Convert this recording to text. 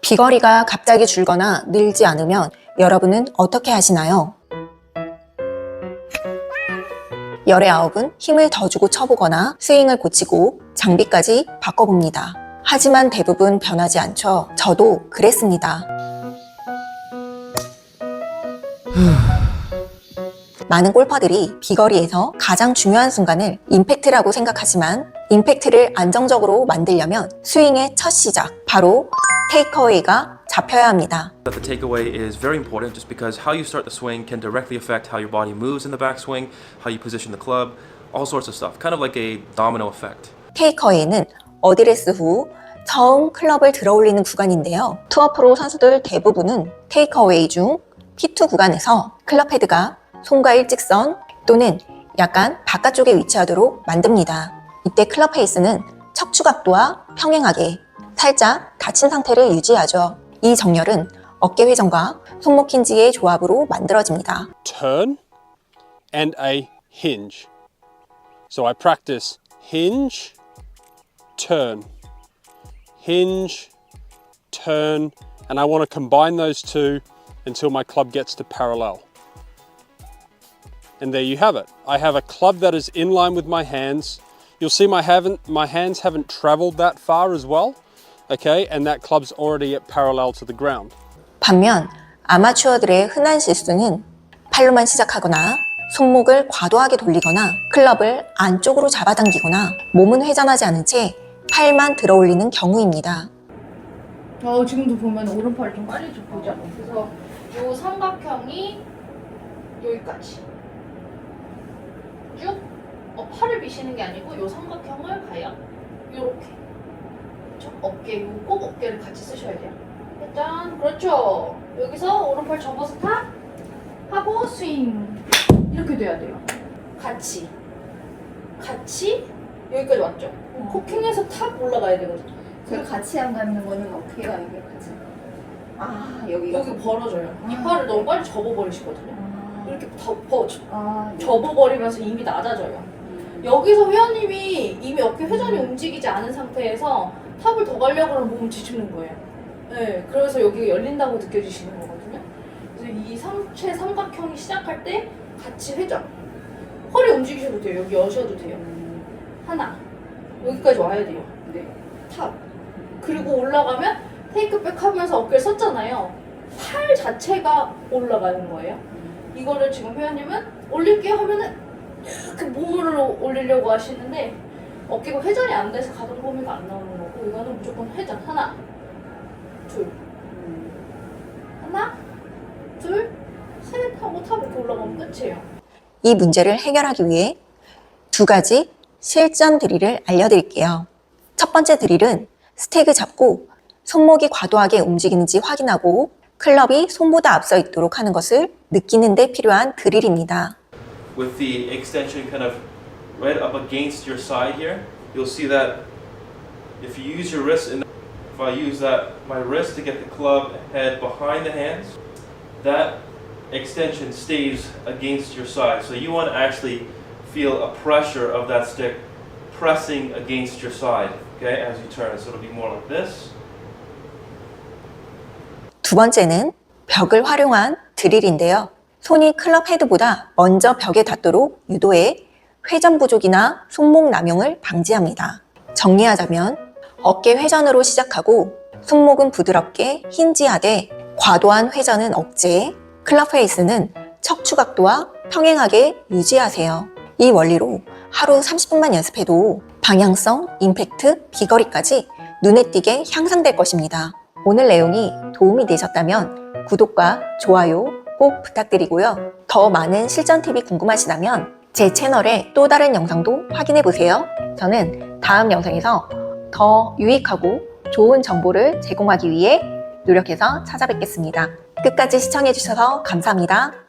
비거리가 갑자기 줄거나 늘지 않으면 여러분은 어떻게 하시나요? 열의 아홉은 힘을 더 주고 쳐보거나 스윙을 고치고 장비까지 바꿔봅니다. 하지만 대부분 변하지 않죠. 저도 그랬습니다. 많은 골퍼들이 비거리에서 가장 중요한 순간을 임팩트라고 생각하지만 임팩트를 안정적으로 만들려면 스윙의 첫 시작, 바로 테이크어웨이가 잡혀야 합니다. That the takeaway is very important just because how you start the swing can directly affect how your body moves in the backswing, how you position the club, all sorts of stuff. Kind of like a domino effect. 테이크어웨이는 어드레스 후 처음 클럽을 들어올리는 구간인데요. 투어 프로 선수들 대부분은 테이크어웨이 중 P2 구간에서 클럽 헤드가 손과 일직선 또는 약간 바깥쪽에 위치하도록 만듭니다. 이때 클럽 페이스는 척추 각도와 평행하게 살짝 닫힌 상태를 유지하죠. 이 정렬은 어깨 회전과 손목 힌지의 조합으로 만들어집니다. turn and a hinge. So I practice hinge, turn, hinge, turn, and I want to combine those two until my club gets to parallel. And there you have it. I have a club that is in line with my hands. You'll see my haven't my hands haven't traveled that far as well. Okay, and that club's already at parallel to the ground. 반면 아마추어들의 흔한 실수는 팔로만 시작하거나 손목을 과도하게 돌리거나 클럽을 안쪽으로 잡아당기거나 몸은 회전하지 않은 채 팔만 들어 올리는 경우입니다. 어, 지금도 보면 오른팔 좀 빨리 좀 보자. 그래서 요 삼각형이 여기까지 쭉 어, 팔을 미시는 게 아니고 요 삼각형을 봐요. 요렇게 그렇죠? 어깨 요 꼭 어깨를 같이 쓰셔야 돼요. 일단 그렇죠. 여기서 오른팔 접어서 탑 하고 스윙 이렇게 돼야 돼요. 같이 같이 여기까지 왔죠. 코킹해서 탑 올라가야 되거든요. 그 같이 안 가는 거는 어떻게 가는 게 같이? 아 여기가 여기 벌어져요. 이 팔을 너무 빨리 접어버리시거든요. 아, 이렇게 덮어 아 네. 접어버리면서 이미 낮아져요. 여기서 회원님이 이미 어깨 회전이 움직이지 않은 상태에서 탑을 더 가려고 하면 몸을 뒤집는 거예요. 네, 그래서 여기가 열린다고 느껴지시는 거거든요. 그래서 이 삼체 삼각형이 시작할 때 같이 회전. 허리 움직이셔도 돼요. 여기 여셔도 돼요. 하나. 여기까지 와야 돼요. 네. 탑. 그리고 올라가면 테이크백 하면서 어깨를 썼잖아요. 팔 자체가 올라가는 거예요. 이거를 지금 회원님은 올릴게요 하면은 이렇게 몸을 올리려고 하시는데 어깨가 회전이 안 돼서 가동 범위가 안 나오는 거고 이거는 무조건 회전 하나 둘 하나 둘셋 하고 탑 이렇게 올라가면 끝이에요. 이 문제를 해결하기 위해 두 가지 실전 드릴을 알려드릴게요. 첫 번째 드릴은 스택을 잡고 손목이 과도하게 움직이는지 확인하고 클럽이 손보다 앞서 있도록 하는 것을 느끼는 데 필요한 드릴입니다. With the extension kind of right up against your side here, you'll see that if you use your wrist and if I use that my wrist to get the club head behind the hands, that extension stays against your side. So you want to actually feel a pressure of that stick pressing against your side, okay, as you turn. So it'll be more like this. 두 번째는 벽을 활용한 드릴인데요. 손이 클럽 헤드보다 먼저 벽에 닿도록 유도해 회전 부족이나 손목 남용을 방지합니다. 정리하자면 어깨 회전으로 시작하고 손목은 부드럽게 힌지하되 과도한 회전은 억제, 클럽 페이스는 척추 각도와 평행하게 유지하세요. 이 원리로 하루 30분만 연습해도 방향성, 임팩트, 비거리까지 눈에 띄게 향상될 것입니다. 오늘 내용이 도움이 되셨다면 구독과 좋아요 꼭 부탁드리고요. 더 많은 실전 팁이 궁금하시다면 제 채널의 또 다른 영상도 확인해 보세요. 저는 다음 영상에서 더 유익하고 좋은 정보를 제공하기 위해 노력해서 찾아뵙겠습니다. 끝까지 시청해 주셔서 감사합니다.